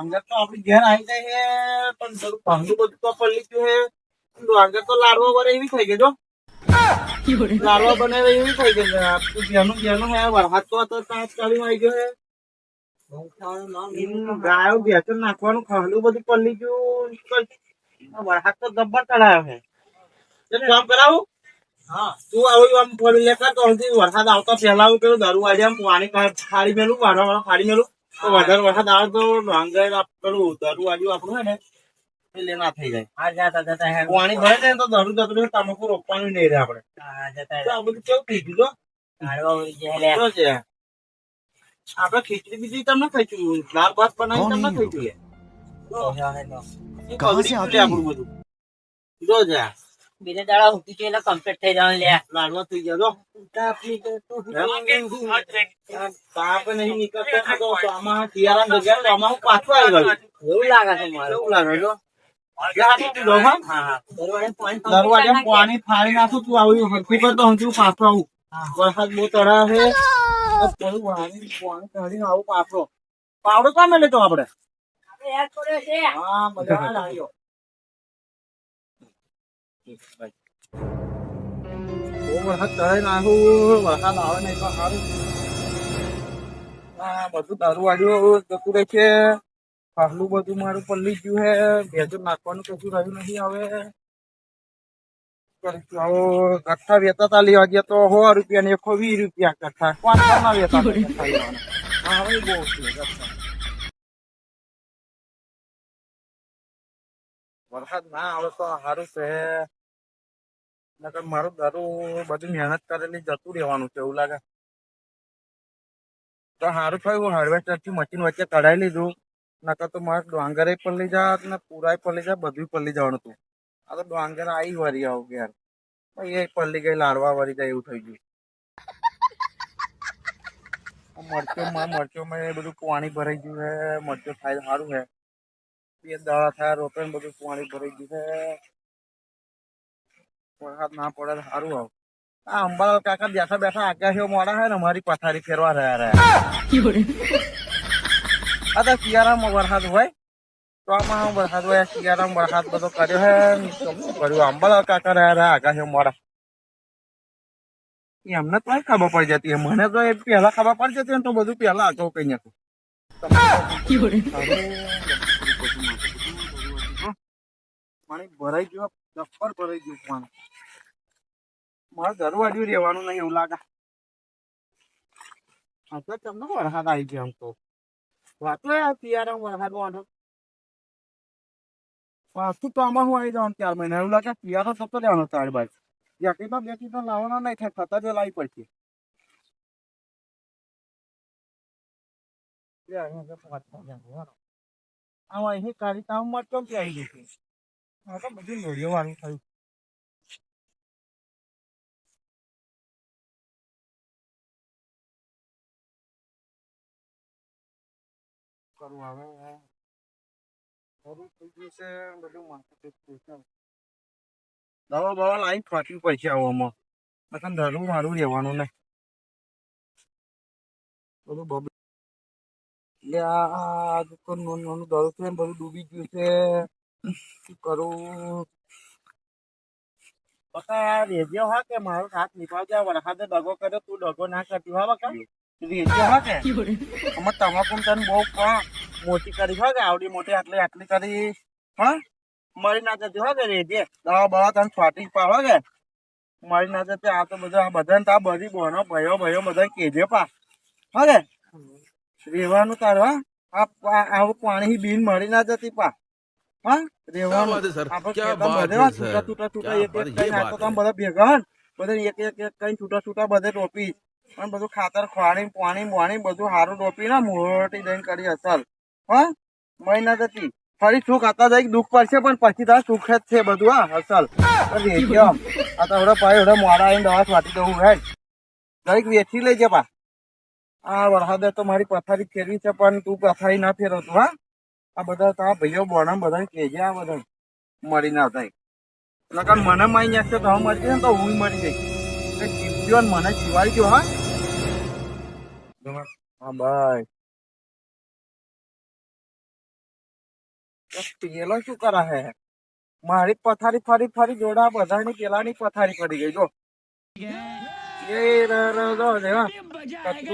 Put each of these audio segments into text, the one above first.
ડોંગર તો આપડી ઘેર આવી જાય હે પણ થોડું ભાંગું બધું તો પલ્લી ગયું હે. ભાંગર તો લાડવા બને એવી થઈ ગયો લાડવા બનાવે એવી થઈ ગઈ. ઘેરનું ઘેરનું હે વરસાદ તો હતો તાસ ચાલીમાં આવી ગયો છે ગાયો ભેંસો નાખવાનું ખાલું બધું પલ્લી ગયું વરસાદ તો જબ્બર ચડાયો છે કામ કરાવું? હા. તું આવું આમ પડી લેતા તો વરસાદ આવતા પહેલા પેલું દારૂ આજે આમ પાણી ફાડી મેલું વાળા વાળા ફાડી મેલું. તો વધારે વરસાદ આવે તો ડાંગર પેલું દારૂ આજુ આપણું હે ને એટલે ના થઈ જાય. આ જતા જતા હે પાણી ભરે ને તો દારૂ દારૂ તમાકુ રોપવાનું નહીં રહે આપણે. આ જતા આ બધું કેવું જાય શું છે? આપણે ખીચડી બીજી તમને ખાઈશું દાળ ભાત બનાવી તમને ખાઈશું આપણું બધું. જો છે બીજા દાડા ઉઠી છે એટલે કમ્પ્લીટ થઈ જવાનું લે લાડવા થઈ ગયા જો તાપ નહીં નીકળતો તો આમાં જગ્યાએ તો આમાં હું આવી ગયું. એવું લાગે છે મારે. હા? હા હા. દરવાજે પાણી નાખું તું આવ્યું હરખું કર તો પાછો આવું. વરસાદ બહુ ચડા છે. થોડું પાણી પાણી કાઢીને આવું પાછો. પાવડો કામ લેતો આપડે? હા મજા આવ્યો પલ્લી ગયું હે ભેજો નાખવાનું કશું કઠ્ઠા લેવા ગયા તો સો રૂપિયા ને એકસો વીસ રૂપિયા કઠ્ઠા પાંચ ના વેચાતા હા હવે બહુ છે વરસાદ ના આવે તો સારું છે. નકર મારું દારૂ બધું મહેનત કરેલી જતું રહેવાનું છે એવું લાગે. તો સારું થયું હાર્વેસ્ટરથી મશીન વચ્ચે કઢાઈ લીધું. નકર તો મારે ડોંગરે પલ્લી જાત ને પૂરાય પલ્લી જાય બધું પલ્લી જવાનું હતું. આ તો ડાંગર આવી વરી આવું ઘેર. એ પલ્લી ગઈ, લાડવા વરી જાય એવું થઈ ગયું. મરચો માં મરચો માં એ બધું પાણી ભરાઈ ગયું છે, મરચો થાય સારું છે. બે દાડા થયા રોપે બધું પાણી ભરાઈ ગયું છે. વરસાદ ના પડે સારું આવ. આ અંબાલાલ કાકા બેઠા બેઠા આગાહીઓ મોડા છે ને મારી પથારી ફેરવા રહ્યા રહ્યા. આ શિયાળામાં વરસાદ હોય. તો આમાં વરસાદ હોય, શિયાળામાં વરસાદ બધો કર્યો હે. કર્યું? અંબાલાલ કાકા રહ્યા રહ્યા આગાહીઓ મોડા. એમને તો ખબર પડી જતી. મને તો એ પહેલા ખબર પડી જતી તો બધું પહેલા આગળ કઈ નાખું. પાણી ભરાઈ ગયું જબ્બર ભરાઈ ગયું મારે દરવાજુ રહેવાનું નહીં એવું લાગે. તો તમને વરસાદ આવી ગયો આમ તો. વાતો યાર તિયારા વરસાદ વાંધો. પાછું તો આમાં હું આવી જવાનું ચાર મહિના? એવું લાગે પિયારો થતો રહેવાનો ચાર બાજુ. યાકી તો બે તો લાવવાનો નહીં, થાય થતા જ લાવી પડશે. આમાં અહીં કાઢી તાવ મરતો આવી ગઈ. બધું લોડીઓ વાળું થયું. કરવું હવે દવા બવા લાઈન ફાટવી પડશે આવવામાં નકર ધરું મારું રહેવાનું ને. બધું બબ નાનું દરું છે બધું ડૂબી ગયું છે. શું કરું? બકા રેજ્યો હા કે મારો હાથ નીકળજે વરસાદે દગો કર્યો, તું દગો ના કરતી, હા, બકા. અમાર તમાકુ તને બહુ મોટી કરી હોય કે? આવડી મોટી આટલી આટલી કરી. હા? મરી ના જતી હોય કે રેજે? દવા બવા તને છાટી પાડો કે? મરી ના જતી આ તો બધા બધાને તા બધી બોનો ભયો ભયો બધા કેજે પા. હા કે? રેવાનું તાર હા? આવું પાણી બિન મળી ના જતી પા. હા? રેવાનું બધા છૂટા છૂટા છૂટા એક એક કઈ બધા ભેગા બધા એક એક એક કઈ છૂટા છૂટા બધે ટોપી અને બધું ખાતર ખવાડી પાણી પાણી બધું સારું રોપી ને મોટી દઈને કરી અસલ. હા? મહિના જતી ફરી સુખ આતા જાય દુઃખ પડશે, પણ પછી તાર સુખ જ છે બધું, હા, અસલ. વેચ્યો આ તો હવે ભાઈ હવે મોડા આવીને દવા સ્વાટી દઉં, હે. દરેક વેચી લેજે પા. આ વરસાદે તો મારી પથારી ફેરવી છે, પણ તું પથારી ના ફેરવતું હા. આ બધા તારા ભાઈઓ બોણા બધા કેજે આ બધા. મરી ના થાય. નકર મને મારી જશે તો હું મરી જશે તો હું મરી જઈશ. જીવજો મને જીવાડી ગયો હા. હા બાય પેલો શું કરા હે મારી પથારી ફરી ફરી જોડા બધાની પેલાની પથારી પડી ગઈ, જો.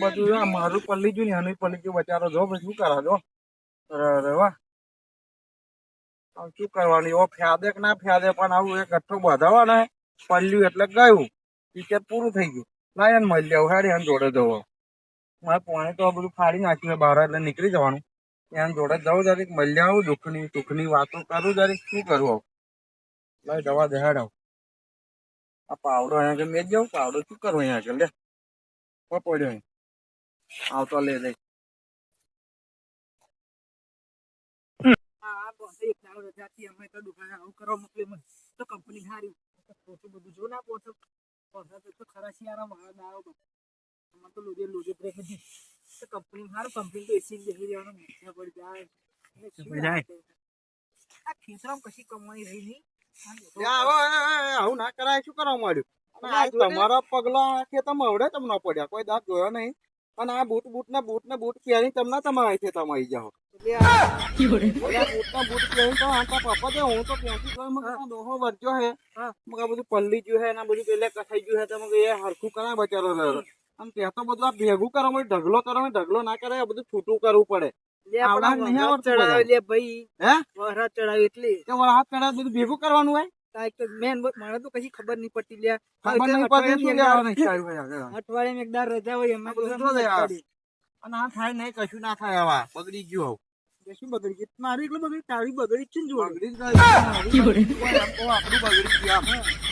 બધું, આ મારું પલ્લી જુ ને એનું પલ્લી જુ બચારો, જો શું કરા, જો. હવે શું કરવાનું? એવો ફ્યાદે કે ના ફ્યાદે પણ આવું એક ગઠ્ઠો બાંધાવા ને, પલ્લ્યું એટલે ગયું. ટીચર પૂરું થઈ ગયું. લાયન મળી જાવ હેડી જોડે જવો. મારે પાણી તો બધું ફાડી નાખ્યું બહાર, એટલે નીકળી જવાનું. ત્યાં જોડે જવું જરીક મળી આવું, દુઃખની, સુખની વાતો કરું જરીક શું કરું આવું? લાય દવા દેહાડ આવું આ પાવડો અહીંયા આગળ મેં જાઉં પાવડો શું કરવું અહીંયા આગળ, લે. પડ્યો આવતો લે લઈ અમે તો દુકાને આવું કરવા મોકલી તો કંપની સારી બધું જો ના પહોંચો પહોંચો તો ખરા શિયાળા મારા દાડો બધો આમાં તો લોજે લોજે બ્રેક હતી તો કંપની હારું કંપની તો એસી બેસી રહેવાનો મજા પડી જાય અને શું પડી જાય. વાત છે? આ ખેતરમાં કશી કમાઈ રહી નહીં આ લોકો- યા, હવે, હવે, હવે, આવું ના કરાય શું કરવા માંડ્યું અને આ તમારા પગલા ખેતરમાં અવડે તમને પડ્યા કોઈ દાંત જોયો નહીં અને આ બૂટ બૂટ ને બૂટ ને બૂટ પહેરી તમને તમારા ખેતરમાં આવી જાઓ એટલે આ ઓલા બૂટ ના બૂટ પહેરી તો આંટા પપ્પા તો હું તો ત્યાંથી ગયો મગ આ ડોહો વર્જો હે હા. મગ આ બધું પલ્લી ગયું હે ને આ બધું પેલે કથાઈ ગયું હે તો મગ એ હરખું કરાય બચારો રહ્યો આમ ત્યાં તો બધું આ ભેગું કરવા માટે ઢગલો કરો ઢગલો ના કરે બધું છૂટું કરવું પડે. ભેગું કરવાનું હોય? મેન મને તો કશી ખબર નહીં પડતી લે. ખબર નહીં પડતી શું લેવાનું ઈચ્છા હોય આગળ. અઠવાડિયામાં એક દાડ રજા હોય એમાં. અને આ થાય નહીં કશું ના થાય આવા. બગડી ગયું શું બગડી ગઈ? મારી એટલું બગડી તારી બગડી છે ને જોડે. બગડી આપણું બગડી ગયા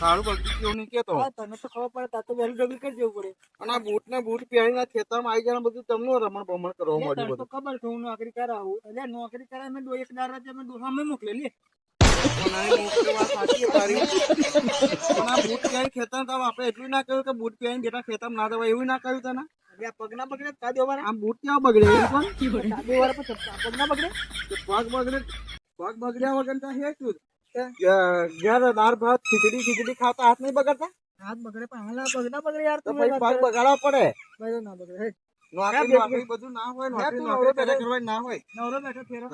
તારું બગડી ગયું નહીં કેતો. તને તો ખબર પડે તાર તો વહેલું ડબલ કરી જવું પડે. અને આ બૂટ ને બૂટ પહેરીને ખેતરમાં આવી જાય બધું તમને રમણ ભમણ કરવા મળ્યું તો બધું. ખબર છે હું નોકરી કરાવું. એટલે નોકરી કરાવે મેં દો એક દાર રજા મેં દોહા મેં મોકલે લે. બૂટ પહેરી ખેતર તો આપણે એટલું ના કહ્યું કે બૂટ પહેરી બેટા ખેતર ના દેવાય એવું ના કહ્યું તને? પગના બગડે તા દેવાના આમ બૂટ બગડે કોણ? તા દેવાના પણ ચપટા પગના બગડે કે પગ બગડે પગ બગડ્યા વગર તો હે શું? ઘેર દાળ ભાત ખીચડી ખીચડી ખાતા હાથ નહીં બગડતા? હાથ બગડે પણ હાલા પગના બગડે યાર તો પગ બગાડવા પડે. બગડે ના બગડે નોકરી નોકરી બધું ના હોય નોકરી નોકરી નવરો કરવાની ના હોય. નવરો બેઠો ફેરો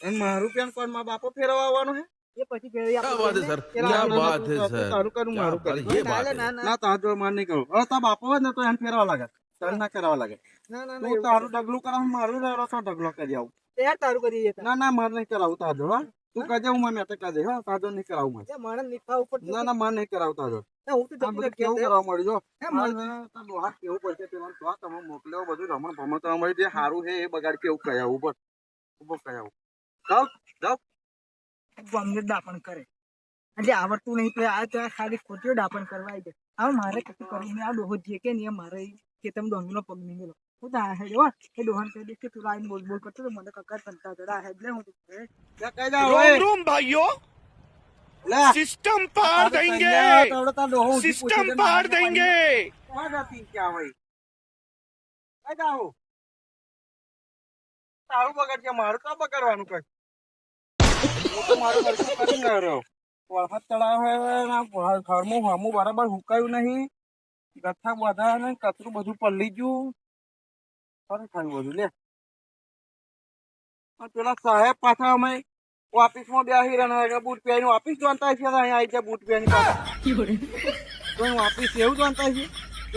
એમ મારું પેન કોણ? મારા બાપો ફેરવા આવવાનું હે? એ પછી ફેરવી क्या આપણે बात है सर પેલા क्या ના, ના, बात તું है તારું सर તારું કરું क्या મારું बात કરું है, ये ના, बात ના, है ના, ના તાર જો માર નહીં કરું હવે તાર બાપો હોય ને તો એને ફેરવા લાગે તાર ના કરવા લાગે ના ના ના તું એવું તારું ડગલું કરાવ મારું રહેલો છો ડગલો કરી આવું કરે. યાર તારું કરી દેતા ના ના મારે નહીં કરાવું તાજો હા તું કહેજે હું મેં કરી દે હા તાજો નહીં કરાવું મારે માણસ નીકળા ઉપર ના ના મારે નહીં કરાવું તાજો હું તો આ જતું બધું નથી કેવું કહેતો. કરવા મળ્યું જો હે, મારે મારે- તાર ડોહા કેવું પડશે પેલા તો તમે મોકલ્યો બધું રમણ ભમણ કરવા મળ્યું જે સારું છે એ બગાડ કેવું કયા ઉપર ઉપર કયા જાઓ જાઓ અમને દાપણ કરે. એટલે આવડતું નહીં તો આ ત્યાં ખાલી ખોટી દાપણ કરવા આવી જાય હવે મારે કશું કરીને આ ડોહો જે કે નહીં મારે કે તમે ડોંગીનો પગ નહીં મેલો હું તા હે. જો એ ડોહન કહી દે કે તું લાઈન બોલ બોલ કરતો મને કકર સંતા જરા હે એટલે હું કહી. દા રૂમ ભાઈઓ. સિસ્ટમ પાર દેંગે સિસ્ટમ પાર દેંગે ક્યાં જાતી ક્યાં હોય? કઈ દાઓ તારું બગડ કે મારું કા બગડવાનું કઈ? વરસાદ બરાબર હુકાયું નહીં. ગથ્થા બધા કચરું બધું પલ્લી ગયું. લે. પેલા સાહેબ પાછા અમે ઓફિસમાં બેસી રહ્યા બૂટ પહેરીને ઓફિસ જોનતા છે અહીંયા આવી જાય બૂટ તો હું એવું જાણતા છે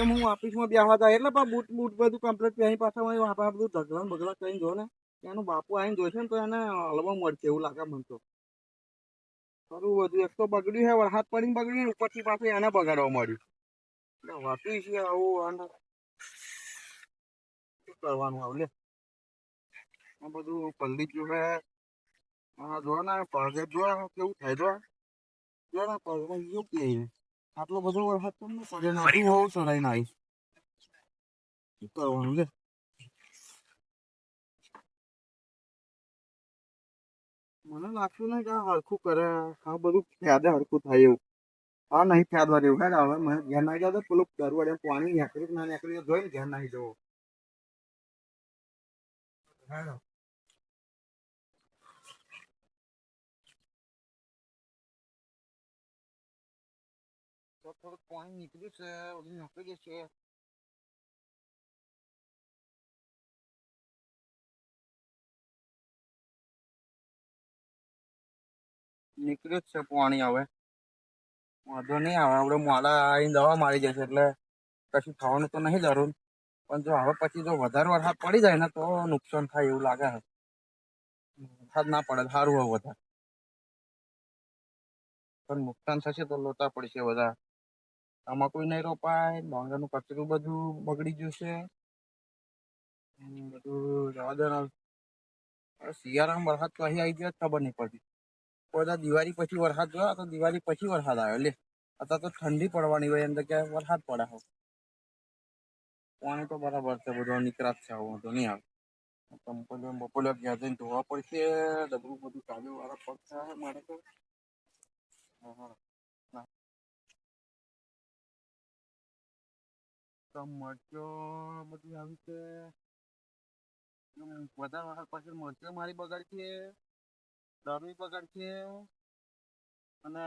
હું ઓફિસમાં બેસવા જાય, એટલે પણ બૂટ બધું કમ્પ્લીટ પહેરી પાછા આપણા બધું ઢગલા બગલા કરીને જો ને. એનું બાપુ આવીને જોશે ને, તો એને હલવા મળશે એવું લાગે મને તો. ખરું બધું એક તો બગડ્યું છે, વરસાદ પડીને બગડ્યું ઉપરથી પાછું એને બગાડવા મળ્યું વાતું છે આવું આને શું કરવાનું આવલે આ બધું પલ્લી ગયું છે. આ જો ને પગે જો, કેવું થાય જો. જો ને પગમાં એવું કે આટલો બધો વરસાદ પણ પડે ને હોવું ચડાઈને આવી શું કરવાનું છે મને લાગતું નહીં કે આ હરખું કરે, આ બધું ફેદે હરખું થાય એવું. હા નહીં ફ્યાદવા એવું હેડ હવે મને ઘેર નાખી જાવ પેલું દરવાડે પાણી નીકળી કે ના નીકળી જોઈને ઘેર નાખી જવું તો થોડુંક પાણી નીકળ્યું છે, ઓલી નીકળી જશે નીકળ્યું જ છે પાણી હવે. વાંધો નહીં આવે આપણે મોડા આવીને દવા મારી જશે એટલે કશું થવાનું તો નહીં જરૂર. પણ જો હવે પછી જો વધારે વરસાદ પડી જાય ને તો નુકસાન થાય એવું લાગે છે. વરસાદ ના પડે, સારું હોય વધારે. પણ નુકસાન થશે તો લોટા પડશે બધા તમાકુ નહીં રોપાય, ડાંગરનું કચરું બધું બગડી ગયું છે. બધું જવા દે ને. હવે શિયાળામાં વરસાદ તો અહીં આવી ગયો ખબર નહીં પડતી. બધા દિવાળી પછી વરસાદ જોયો તો દિવાળી પછી વરસાદ આવ્યો. લે, અત્યારે તો ઠંડી પડવાની હોય અંદર કે વરસાદ પડે હો. પાણી તો બરાબર છે, બધું નીકળાત છે, આવું વાંધો નહીં આવે. કંપનીઓ બપોલે ઘેર જઈને ધોવા પડશે, ડબરું બધું કાજુ વાળા છે, મારે તો. તો મરચો બધી આવી છે વધારે વખત પાછળ મરચો મારી બગાડ છે દારૂ બગાડ છે. અને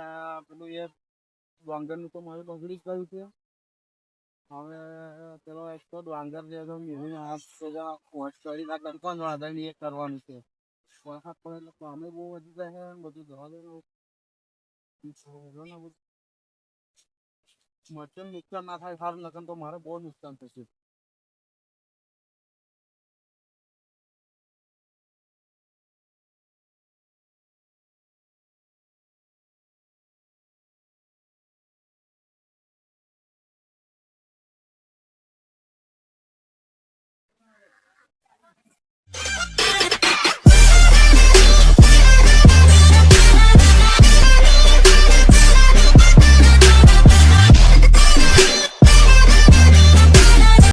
પેલું એ ડાંગરનું તો મારે પકડી જ ગયું છે. હવે પેલો એક તો ડાંગર જે તો મેળવીને હાથ પેલા વોશ કરી કોણ વાંધો એ કરવાનું છે. વરસાદ પડે એટલે કામે બહુ વધી જાય બધું જવા દે મચન નુકસાન ના થાય, સારું લગન તો મારે બહુ નુકસાન થશે.